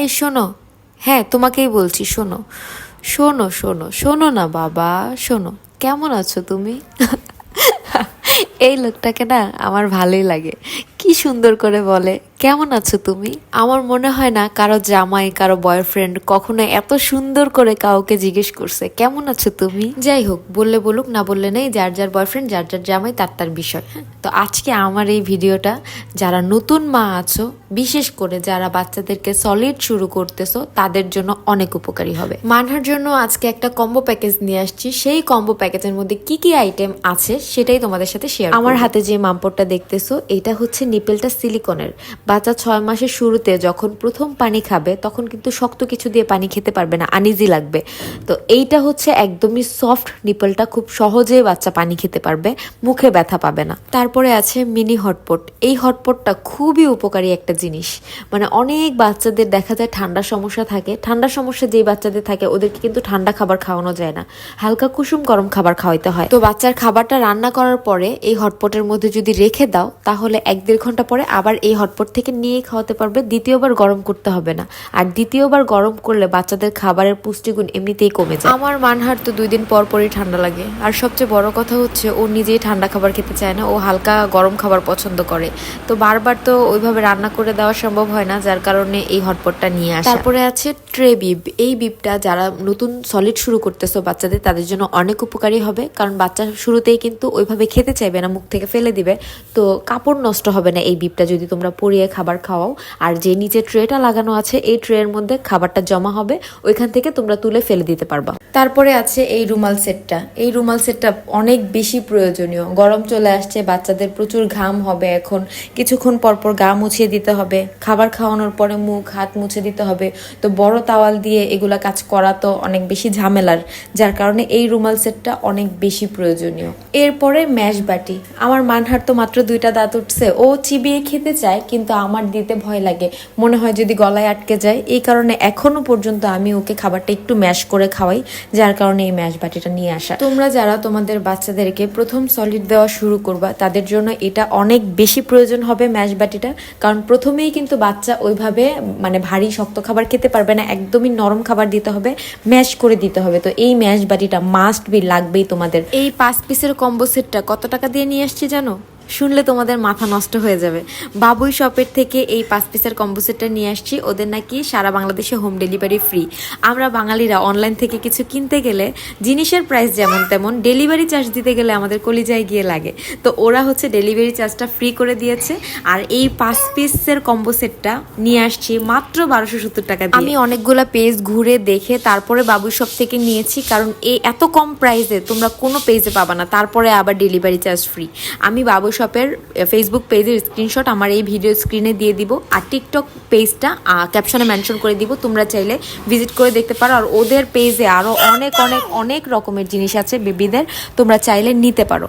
এই, শোনো। হ্যাঁ তোমাকেই বলছি, শোনো। শোনো শোনো শোনো না, বাবা, শোনো। কেমন আছো তুমি? এই লোকটাকে না আমার ভালোই লাগে। কি সুন্দর করে বলে। কেমন আছো তুমি? আমার মনে হয় না কারও জামাই, কারও বয়ফ্রেন্ড কখনো এত সুন্দর করে কাউকে জিজ্ঞেস করছে। কেমন আছো তুমি? যাই হোক, বললে বলুক, না বললে নেই। যার যার বয়ফ্রেন্ড যার যার জামাই, তার তার বিষয়? তো আজকে আমার এই ভিডিওটা, যারা নতুন মা আছো বিশেষ করে যারা বাচ্চাদেরকে সলিড শুরু করতেছো তাদের জন্য অনেক উপকারী হবে। মানহার জন্য আজকে একটা কম্বো প্যাকেজ নিয়ে আসছি। সেই কম্বো প্যাকেজের মধ্যে কি কি আইটেম আছে সেটাই তোমাদের সাথে শেয়ার আমার হাতে যে মাম্পটটা দেখতেছো এটা হচ্ছে নিপেলটা সিলিকনের বাচ্চা ছয় মাসের শুরুতে যখন প্রথম পানি খাবে তখন কিন্তু শক্ত কিছু দিয়ে পানি খেতে পারবে না আনিজি লাগবে। তো এইটা হচ্ছে একদমই সফট নিপেলটা খুব সহজে বাচ্চা পানি খেতে পারবে মুখে ব্যথা পাবে না। তারপরে আছে মিনি হটপট এই হটপটটা খুবই উপকারী একটা জিনিস। মানে অনেক বাচ্চাদের দেখা যায় ঠান্ডার সমস্যা থাকে। ঠান্ডার সমস্যা যেই বাচ্চাদের থাকে, ওদেরকে কিন্তু ঠান্ডা খাবার খাওয়ানো যায় না। হালকা কুসুম গরম খাবার খাওয়াইতে হয়। তো বাচ্চার খাবারটা রান্না করার পরে এই হটপটের মধ্যে যদি রেখে দাও, তাহলে এক দেড় ঘণ্টা পরে আবার এই হটপট থেকে নিয়ে খাওয়াতে পারবে, দ্বিতীয়বার গরম করতে হবে না। আর দ্বিতীয়বার গরম করলে বাচ্চাদের খাবারের পুষ্টিগুণ এমনিতেই কমে যায়। আমার মানহার তো দুই দিন পর পরই ঠান্ডা লাগে। আর সবচেয়ে বড় কথা হচ্ছে, ও নিজেই ঠান্ডা খাবার খেতে চায় না। ও হালকা গরম খাবার পছন্দ করে। তো বারবার তো ওইভাবে রান্না করে দেওয়া সম্ভব হয় না, যার কারণে এই হটপটটা নিয়ে আসে। তারপরে আছে ট্রে বিব এই বিবটা যারা নতুন সলিড শুরু করতেছো বাচ্চাদের, তাদের জন্য অনেক উপকারী হবে, কারণ বাচ্চা শুরুতেই কিন্তু ওইভাবে খেতে চাইবে না, মুখ থেকে ফেলে দিবে। তো কাপড় নষ্ট হবে না এই বিপটা যদি তোমরা পরিয়ে খাবার খাওয়াও। আর যে নিচে ট্রেটা লাগানো আছে, এই ট্রের মধ্যে খাবারটা জমা হবে, ওইখান থেকে তোমরা তুলে ফেলে দিতে পারবা। তারপরে আছে এই রুমাল সেটটা। এই রুমাল সেটটা অনেক বেশি প্রয়োজনীয়। গরম চলে আসছে, বাচ্চাদের প্রচুর ঘাম হবে এখন। কিছুক্ষণ পর পর গা মুছিয়ে দিতে হবে। খাবার খাওয়ানোর পরে মুখ, হাত মুছে দিতে হবে। তো বড় তাওয়াল দিয়ে এগুলা কাজ করা তো অনেক বেশি ঝামেলার, যার কারণে এই রুমাল সেটটা অনেক বেশি প্রয়োজনীয়। এরপরে ম্যাশ বাটি। আমার মানহার তো মাত্র দুইটা দাঁত উঠছে। ও চিবিয়ে খেতে চায়, কিন্তু আমার দিতে ভয় লাগে। মনে হয় যদি গলায় আটকে যায়। এই কারণে এখনও পর্যন্ত আমি ওকে খাবারটা একটু ম্যাশ করে খাওয়াই। যার কারণে এই ম্যাশ বাটিটা নিয়ে আসা। তোমরা যারা তোমাদের বাচ্চাদেরকে প্রথম সলিড দেওয়া শুরু করবা, তাদের জন্য এটা অনেক বেশি প্রয়োজন হবে ম্যাশ বাটিটা কারণ প্রথমেই কিন্তু বাচ্চা ওইভাবে মানে ভারী, শক্ত খাবার খেতে পারবে না, একদমই নরম খাবার দিতে হবে, ম্যাশ করে দিতে হবে। তো এই ম্যাশ বাটিটা মাস্ট বি লাগবেই তোমাদের। এই পাঁচ পিসের কম্বো সেটটা কত টাকা দিয়ে নিয়ে আসছি জানো? শুনলে তোমাদের মাথা নষ্ট হয়ে যাবে। বাবুই শপের থেকে এই পাঁচ পিসের কম্বো সেটটা নিয়ে আসছি। ওদের নাকি সারা বাংলাদেশে হোম ডেলিভারি ফ্রি আমরা বাঙালিরা অনলাইন থেকে কিছু কিনতে গেলে জিনিসের প্রাইস যেমন তেমন ডেলিভারি চার্জ দিতে গেলে আমাদের কলিজায় গিয়ে লাগে। তো ওরা হচ্ছে ডেলিভারি চার্জটা ফ্রি করে দিয়েছে। আর এই পাঁচ পিসের কম্বো সেটটা নিয়ে আসছি মাত্র বারোশো সত্তর টাকা আমি অনেকগুলো পেজ ঘুরে দেখে তারপরে বাবুই শপ থেকে নিয়েছি, কারণ এই এত কম প্রাইসে তোমরা কোনো পেজে পাবা না। তারপরে আবার ডেলিভারি চার্জ ফ্রি আমি বাবুই শপের ফেসবুক পেজের স্ক্রিনশট আমার এই ভিডিও স্ক্রিনে দিয়ে দিব। আর টিকটক পেজটা ক্যাপশনে মেনশন করে দিব। তোমরা চাইলে ভিজিট করে দেখতে পারো। আর ওদের পেজে আরও অনেক অনেক অনেক রকমের জিনিস আছে বেবিদের। তোমরা চাইলে নিতে পারো।